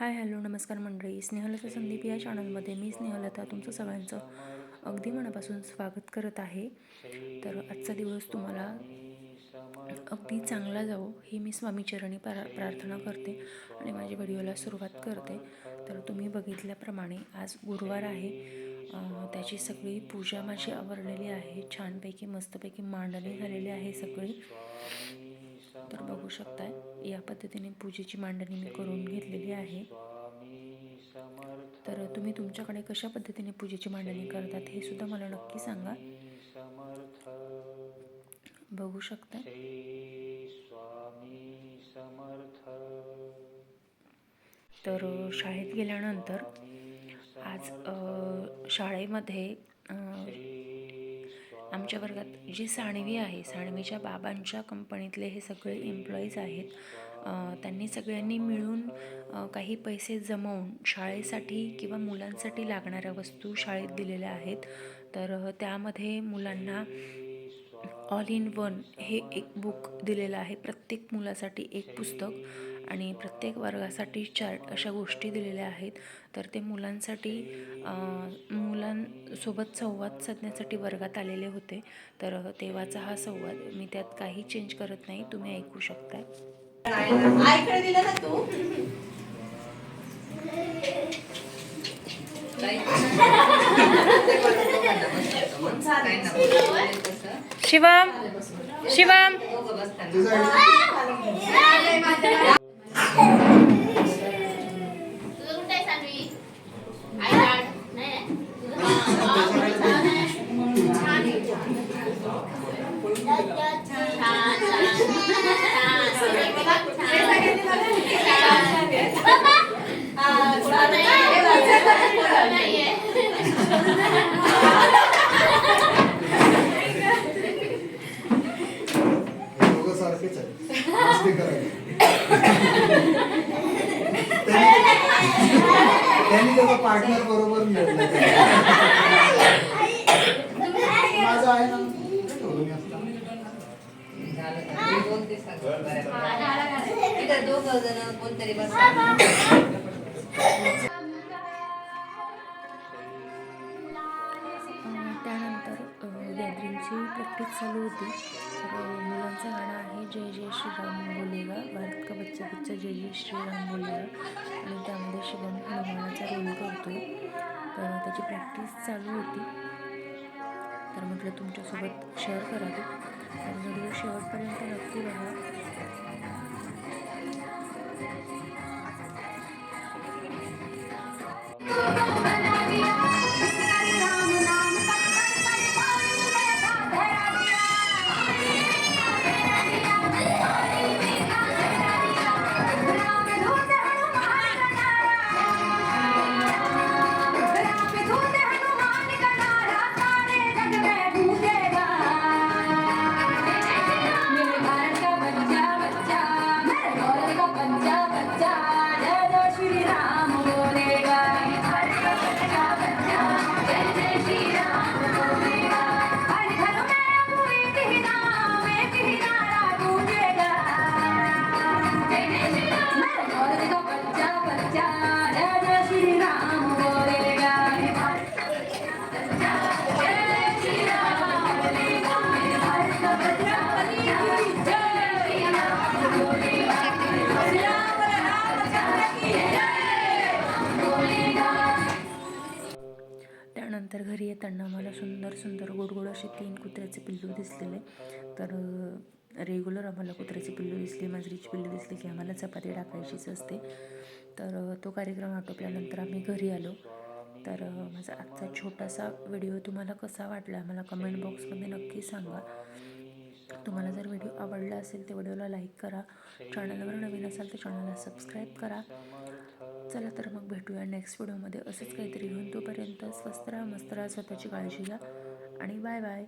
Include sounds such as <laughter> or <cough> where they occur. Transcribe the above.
Hi hello नमस्कार मंडळी. स्नेहलता संदीप या चॅनलमध्ये मी स्नेहलता तुमचं सगळ्यांचं अगदी मनापासून स्वागत करत आहे. तर आजचा दिवस तुम्हाला अगदी चांगला जावो ही मी स्वामीचरणी प्रा प्रार्थना करते आणि माझ्या व्हिडिओला सुरुवात करते. तर तुम्ही बघितल्याप्रमाणे आज गुरुवार आहे. त्याची सगळी पूजा माझी आवरलेली आहे. छानपैकी मस्तपैकी मांडणी झालेली आहे सगळी. तर बघू शकताय या पद्धतीने पूजेची मांडणी मी करून घेतलेली आहे. तर तुम्ही तुमच्याकडे कशा पद्धतीने पूजेची मांडणी करतात हे सुद्धा मला नक्की सांगा. बघू शकता तर शाळेत गेल्यानंतर आज शाळेमध्ये आमच्या वर्गात जी साणवी आहे साणवीच्या बाबांच्या कंपनीतले हे सगळे एम्प्लॉईज आहेत. त्यांनी सगळ्यांनी मिळून काही पैसे जमवून शाळेसाठी किंवा मुलांसाठी लागणाऱ्या वस्तू शाळेत दिलेल्या आहेत. तर त्यामध्ये मुलांना ऑल इन वन हे एक बुक दिलेलं आहे. प्रत्येक मुलासाठी एक पुस्तक आणि प्रत्येक वर्गासाठी चार अशा गोष्टी दिलेल्या आहेत. तर ते मुलांसाठी मुलांसोबत संवाद साधण्यासाठी वर्गात आलेले होते. तर तेव्हाचा हा संवाद मी त्यात काही चेंज करत नाही. तुम्ही ऐकू शकताय आईकडे दिलं ना तू? <laughs> शिवम शिवम त्यांनी त्याचा पार्टनर बरोबर निवडला माझा आहे ना दोन्ही असतात. दोघ कोणतरी बसतात त्यानंतर गॅदरिंगची प्रॅक्टिस चालू होती तर मुलांचं गाणं आहे जय जय श्रीराम बोलेगा भारत जय जय श्रीराम बोललं आणि त्यामध्ये शिवम हनुमानाचा रोल करतो तर त्याची प्रॅक्टिस चालू होती. तर म्हटलं तुमच्यासोबत शेअर करावी. तर व्हिडिओ शेवटपर्यंत नक्की बघा. त्यानंतर घरी येताना मला सुंदर सुंदर गोड गोड असे तीन कुत्र्याचे पिल्लू दिसलेले. तर रेग्युलर आम्हाला कुत्र्याची पिल्लू दिसली माजरीची पिल्लू दिसली की आम्हाला चपाती टाकायचीच असते. तर तो कार्यक्रम आटोपल्यानंतर आम्ही घरी आलो. तर माझा आजचा छोटासा व्हिडिओ तुम्हाला कसा वाटला मला कमेंट बॉक्समध्ये नक्की सांगा. तुम्हाला जर व्हिडिओ आवडला असेल तर व्हिडिओला लाईक करा. चॅनलवर नवीन असाल तर चॅनलला सबस्क्राईब करा. चला तर मग भेटूया नेक्स्ट व्हिडिओमध्ये असंच काहीतरी घेऊन तोपर्यंत स्वस्त राहा मस्त राहा स्वतःची काळजी घ्या. आणि बाय बाय